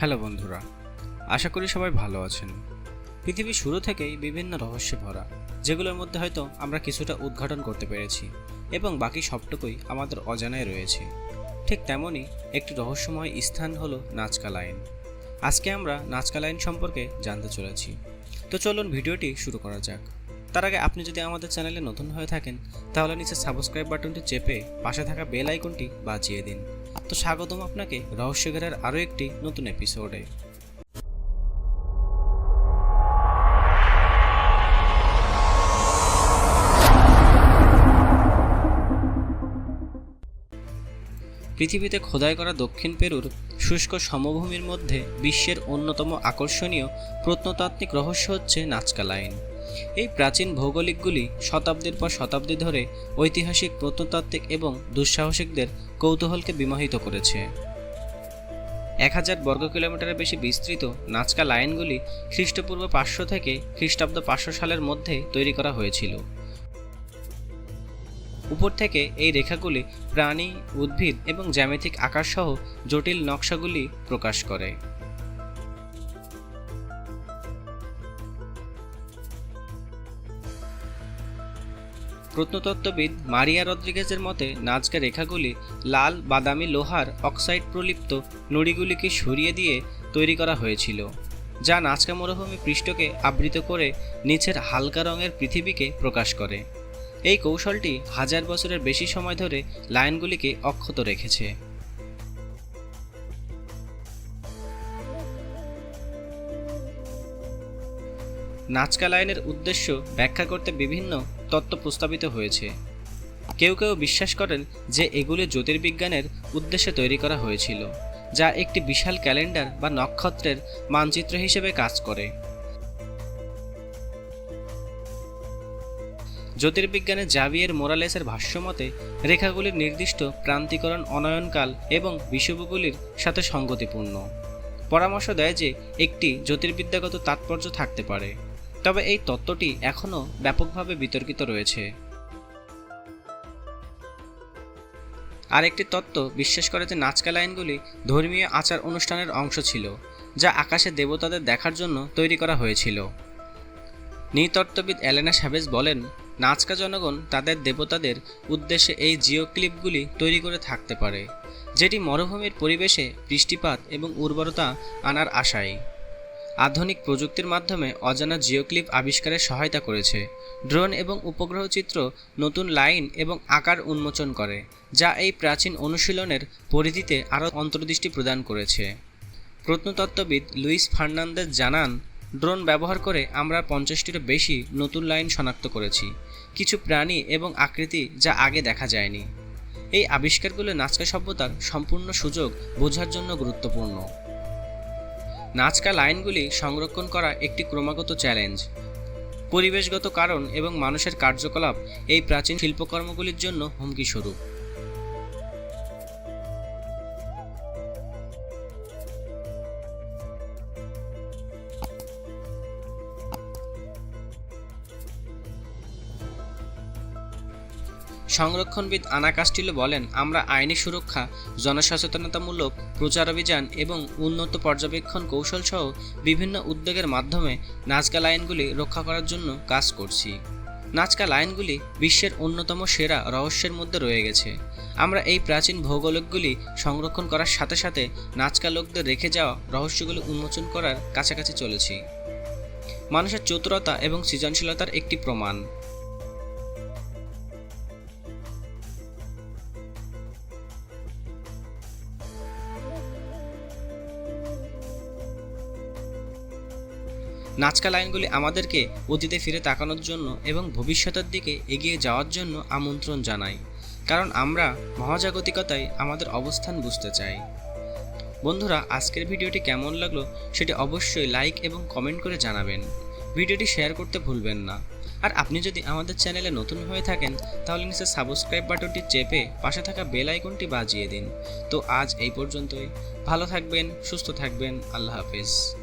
Hello বন্ধুরা, আশা করি সবাই ভালো আছেন। পৃথিবী শুরু থেকেই বিভিন্ন রহস্যে ভরা, যেগুলোর মধ্যে হয়তো আমরা কিছুটা উদ্ঘাটন করতে পেরেছি এবং বাকি সবটুকুই আমাদের অজানায় রয়েছে। ঠিক তেমনই একটি রহস্যময় স্থান হলো নাচকা লাইন আজকে আমরা নাচকা লাইন সম্পর্কে জানতে চলেছি। তো চলুন ভিডিওটি শুরু করা যাক। তার আগে আপনি যদি আমাদের চ্যানেলে নতুন হয়ে থাকেন, তাহলে নিচে সাবস্ক্রাইব বাটনটি চেপে পাশে থাকা বেল আইকনটি বাজিয়ে দিন। তো স্বাগতম আপনাকে রহস্যঘেরার আরও একটি নতুন এপিসোডে পৃথিবীতে খোদাই করা দক্ষিণ পেরুর শুষ্ক সমভূমির মধ্যে বিশ্বের অন্যতম আকর্ষণীয় প্রত্নতাত্ত্বিক রহস্য হচ্ছে নাচকা লাইন। এই প্রাচীন ভৌগোলিকগুলি শতাব্দীর পর শতাব্দী ধরে ঐতিহাসিক প্রত্নতাত্ত্বিক এবং দুঃসাহসিকদের কৌতূহলকে বিমোহিত করেছে। এক হাজার বর্গ কিলোমিটারের বেশি বিস্তৃত নাচকা লাইনগুলি খ্রিস্টপূর্ব পাঁচশো থেকে খ্রিস্টাব্দ পাঁচশো সালের মধ্যে তৈরি করা হয়েছিল। উপর থেকে এই রেখাগুলি প্রাণী, উদ্ভিদ এবং জ্যামিতিক আকারসহ জটিল নকশাগুলি প্রকাশ করে। প্রত্নতত্ত্ববিদ মারিয়া রদ্রিগেজের মতে নাজকা রেখাগুলি লাল, বাদামি লোহার অক্সাইড প্রলিপ্ত নড়িগুলিকে সরিয়ে দিয়ে তৈরি করা হয়েছিল, যা নাচকা মরুভূমি পৃষ্ঠকে আবৃত করে নিচের হালকা রঙের পৃথিবীকে প্রকাশ করে। এই কৌশলটি হাজার বছরের বেশি সময় ধরে লাইনগুলিকে অক্ষত রেখেছে। নাচকা লাইনের উদ্দেশ্য ব্যাখ্যা করতে বিভিন্ন তত্ত্ব প্রস্তাবিত হয়েছে। কেউ কেউ বিশ্বাস করেন যে এগুলি জ্যোতির্বিজ্ঞানের উদ্দেশ্যে তৈরি করা হয়েছিল, যা একটি বিশাল ক্যালেন্ডার বা নক্ষত্রের মানচিত্র হিসেবে কাজ করে। জ্যোতির্বিজ্ঞানের জাভিয়ের মোরালেসের ভাষ্যমতে, রেখাগুলির নির্দিষ্ট প্রান্তিকরণ অনয়নকাল এবং বিষুবগুলির সাথে সঙ্গতিপূর্ণ। পরামর্শ দেয় যে একটি জ্যোতির্বিদ্যাগত তাৎপর্য থাকতে পারে। তবে এই তত্ত্বটি এখনও ব্যাপকভাবে বিতর্কিত রয়েছে। আর একটি তত্ত্ব বিশ্বাস করে যে নাচকা লাইনগুলি ধর্মীয় আচার অনুষ্ঠানের অংশ ছিল, যা আকাশে দেবতাদের দেখার জন্য তৈরি করা হয়েছিল। নৃতত্ত্ববিদ অ্যালেনা স্যাভেজ বলেন নাচকা জনগণ তাদের দেবতাদের উদ্দেশ্যে এই জিওক্লিপগুলি তৈরি করে থাকতে পারে, যেটি মরুভূমির পরিবেশে বৃষ্টিপাত এবং উর্বরতা আনার আশায়। আধুনিক প্রযুক্তির মাধ্যমে অজানা জিওক্লিপ আবিষ্কারে সহায়তা করেছে। ড্রোন এবং উপগ্রহ চিত্র নতুন লাইন এবং আকার উন্মোচন করে, যা এই প্রাচীন অনুশীলনের পরিধিতে আরও অন্তর্দৃষ্টি প্রদান করেছে। প্রত্নতত্ত্ববিদ লুইস ফার্নান্দেজ জানান, ড্রোন ব্যবহার করে আমরা পঞ্চাশটিরও বেশি নতুন লাইন শনাক্ত করেছি, কিছু প্রাণী এবং আকৃতি যা আগে দেখা যায়নি। এই আবিষ্কারগুলো নাচকা সভ্যতার সম্পূর্ণ সুযোগ বোঝার জন্য গুরুত্বপূর্ণ। নাচকা লাইনগুলি সংরক্ষণ করা একটি ক্রমাগত চ্যালেঞ্জ। পরিবেশগত কারণ এবং মানুষের কার্যকলাপ এই প্রাচীন শিল্পকর্মগুলির জন্য হুমকি স্বরূপ সংরক্ষণবিদ আনা কাস্টিলো বলেন, আমরা আইনি সুরক্ষা, জনসচেতনতামূলক প্রচার অভিযান এবং উন্নত পর্যবেক্ষণ কৌশল সহ বিভিন্ন উদ্যোগের মাধ্যমে নাচকা লাইনগুলি রক্ষা করার জন্য কাজ করছি। নাচকা লাইনগুলি বিশ্বের অন্যতম সেরা রহস্যের মধ্যে রয়ে গেছে। আমরা এই প্রাচীন ভৌগোলিকগুলি সংরক্ষণ করার সাথে সাথে নাচকা লোকদের রেখে যাওয়া রহস্যগুলি উন্মোচন করার কাছাকাছি চলেছি। মানুষের চতুরতা এবং সৃজনশীলতার একটি প্রমাণ। নাচকা লাইনগুলি আমাদেরকে অতীতে ফিরে তাকানোর জন্য এবং ভবিষ্যতের দিকে এগিয়ে যাওয়ার জন্য আমন্ত্রণ জানায় কারণ আমরা মহাজাগতিকতায় আমাদের অবস্থান বুঝতে চাই। বন্ধুরা, আজকের ভিডিওটি কেমন লাগল সেটি অবশ্যই লাইক এবং কমেন্ট করে জানাবেন। ভিডিওটি শেয়ার করতে ভুলবেন না। আর আপনি যদি আমাদের চ্যানেলে নতুন হয়ে থাকেন, তাহলে নিচে সাবস্ক্রাইব বাটনটি চেপে পাশে থাকা বেল আইকনটি বাজিয়ে দিন। তো আজ এই পর্যন্তই। ভালো থাকবেন, সুস্থ থাকবেন, আল্লাহ হাফেজ।